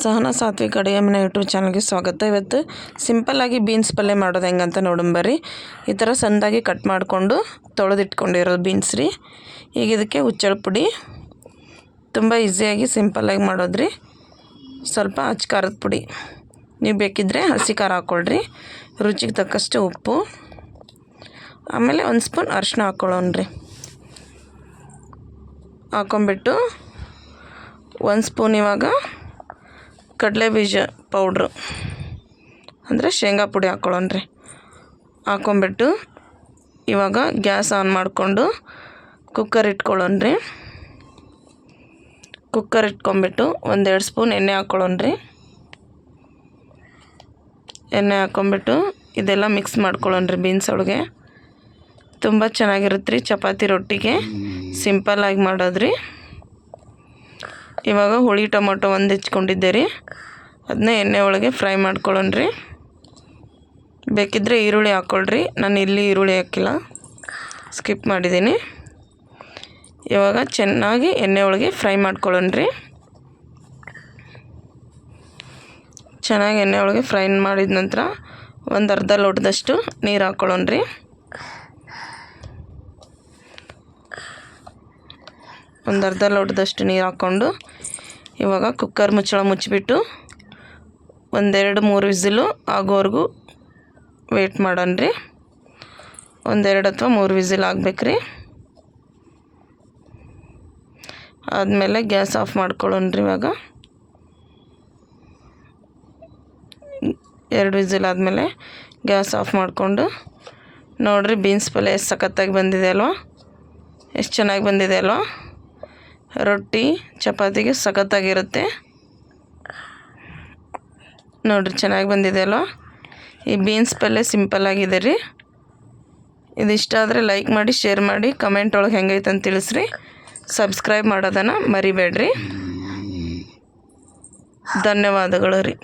ಸಹನಾ ಸಾತ್ವಿ ಅಡುಗೆ ಮನೆ ಯೂಟ್ಯೂಬ್ ಚಾನಲ್ಗೆ ಸ್ವಾಗತ. ಇವತ್ತು ಸಿಂಪಲ್ಲಾಗಿ ಬೀನ್ಸ್ ಪಲ್ಯ ಮಾಡೋದು ಹೆಂಗಂತ ನೋಡೋಣ ಬರ್ರಿ. ಈ ಥರ ಸಣ್ಣದಾಗಿ ಕಟ್ ಮಾಡಿಕೊಂಡು ತೊಳೆದಿಟ್ಕೊಂಡಿರೋದು ಬೀನ್ಸ್ ರೀ. ಈಗ ಇದಕ್ಕೆ ಹುಚ್ಚಳ ಪುಡಿ ತುಂಬ ಈಸಿಯಾಗಿ ಸಿಂಪಲ್ಲಾಗಿ ಮಾಡೋದ್ರಿ. ಸ್ವಲ್ಪ ಅಚ್ಚ ಖಾರದ ಪುಡಿ. ನೀವು ಬೇಕಿದ್ದರೆ ಹಸಿ ಖಾರ ಹಾಕ್ಕೊಳ್ರಿ ರುಚಿಗೆ ತಕ್ಕಷ್ಟು ಉಪ್ಪು. ಆಮೇಲೆ ಒಂದು ಸ್ಪೂನ್ ಅರಿಶಿನ ಹಾಕ್ಕೊಳ್ಳೋಣ್ರಿ ಹಾಕೊಂಬಿಟ್ಟು ಒಂದು ಸ್ಪೂನ್ ಇವಾಗ ಕಡಲೆ ಬೀಜ ಪೌಡ್ರು ಅಂದರೆ ಶೇಂಗಾ ಪುಡಿ ಹಾಕ್ಕೊಳ್ಳೋಣ್ರಿ ಹಾಕ್ಕೊಂಬಿಟ್ಟು ಇವಾಗ ಗ್ಯಾಸ್ ಆನ್ ಮಾಡಿಕೊಂಡು ಕುಕ್ಕರ್ ಇಟ್ಕೊಳ್ಳೋಣ್ರಿ ಕುಕ್ಕರ್ ಇಟ್ಕೊಂಬಿಟ್ಟು ಒಂದೆರಡು ಸ್ಪೂನ್ ಎಣ್ಣೆ ಹಾಕ್ಕೊಳ್ಳೋಣ್ರಿ ಎಣ್ಣೆ ಹಾಕ್ಕೊಂಬಿಟ್ಟು ಇದೆಲ್ಲ ಮಿಕ್ಸ್ ಮಾಡ್ಕೊಳ್ಳೋಣ್ರಿ ಬೀನ್ಸ್ ಒಳಗೆ. ತುಂಬ ಚೆನ್ನಾಗಿರುತ್ತೆ ರೀ ಚಪಾತಿ ರೊಟ್ಟಿಗೆ. ಸಿಂಪಲ್ಲಾಗಿ ಮಾಡೋದ್ರಿ ಇವಾಗ ಹುಳಿ ಟೊಮೊಟೊ ಒಂದು ಹೆಚ್ಕೊಂಡಿದ್ದೆ ರೀ ಅದನ್ನ ಎಣ್ಣೆ ಒಳಗೆ ಫ್ರೈ ಮಾಡ್ಕೊಳ್ಳೋಣ್ರಿ ಬೇಕಿದ್ದರೆ ಈರುಳ್ಳಿ ಹಾಕ್ಕೊಳ್ರಿ ನಾನು ಇಲ್ಲಿ ಈರುಳ್ಳಿ ಹಾಕಿಲ್ಲ. ಸ್ಕಿಪ್ ಮಾಡಿದ್ದೀನಿ. ಇವಾಗ ಚೆನ್ನಾಗಿ ಎಣ್ಣೆ ಒಳಗೆ ಫ್ರೈ ಮಾಡ್ಕೊಳ್ಳೋಣ್ರಿ ಚೆನ್ನಾಗಿ ಎಣ್ಣೆ ಒಳಗೆ ಫ್ರೈ ಮಾಡಿದ ನಂತರ ಒಂದು ಅರ್ಧ ಲೋಟದಷ್ಟು ನೀರು ಹಾಕ್ಕೊಳ್ಳೋಣ್ರಿ ಒಂದು ಅರ್ಧ ಲೋಟದಷ್ಟು ನೀರು ಹಾಕ್ಕೊಂಡು ಇವಾಗ ಕುಕ್ಕರ್ ಮುಚ್ಚಳ ಮುಚ್ಚಿಬಿಟ್ಟು ಒಂದೆರಡು ಮೂರು ವಿಸಿಲು ಆಗೋವರೆಗೂ ವೇಟ್ ಮಾಡೋಣ ರೀ ಒಂದೆರಡು ಅಥವಾ ಮೂರು ವಿಸಿಲ್ ಆಗ್ಬೇಕು ಆದಮೇಲೆ ಗ್ಯಾಸ್ ಆಫ್ ಮಾಡ್ಕೊಳ್ಳೋಣ ರೀ ಇವಾಗ. ಎರಡು ವಿಸಿಲ್ ಆದಮೇಲೆ ಗ್ಯಾಸ್ ಆಫ್ ಮಾಡಿಕೊಂಡು ನೋಡಿರಿ ಬೀನ್ಸ್ ಪಲ್ಯ ಎಷ್ಟು ಸಖತ್ತಾಗಿ ಬಂದಿದೆ ಅಲ್ವಾ? ಎಷ್ಟು ಚೆನ್ನಾಗಿ ಬಂದಿದೆ ಅಲ್ವಾ? ರೊಟ್ಟಿ ಚಪಾತಿಗೆ ಸಖತ್ತಾಗಿರುತ್ತೆ. ನೋಡಿರಿ ಚೆನ್ನಾಗಿ ಬಂದಿದೆ ಅಲ್ವಾ? ಈ ಬೀನ್ಸ್ ಪಲ್ಯ ಸಿಂಪಲ್ಲಾಗಿದೆ ರೀ. ಇದಿಷ್ಟ ಆದರೆ ಲೈಕ್ ಮಾಡಿ, ಶೇರ್ ಮಾಡಿ, ಕಮೆಂಟ್ ಒಳಗೆ ಹೆಂಗೈತೆ ಅಂತ ತಿಳಿಸ್ರಿ. ಸಬ್ಸ್ಕ್ರೈಬ್ ಮಾಡೋದನ್ನು ಮರಿಬೇಡ್ರಿ. ಧನ್ಯವಾದಗಳು ರೀ.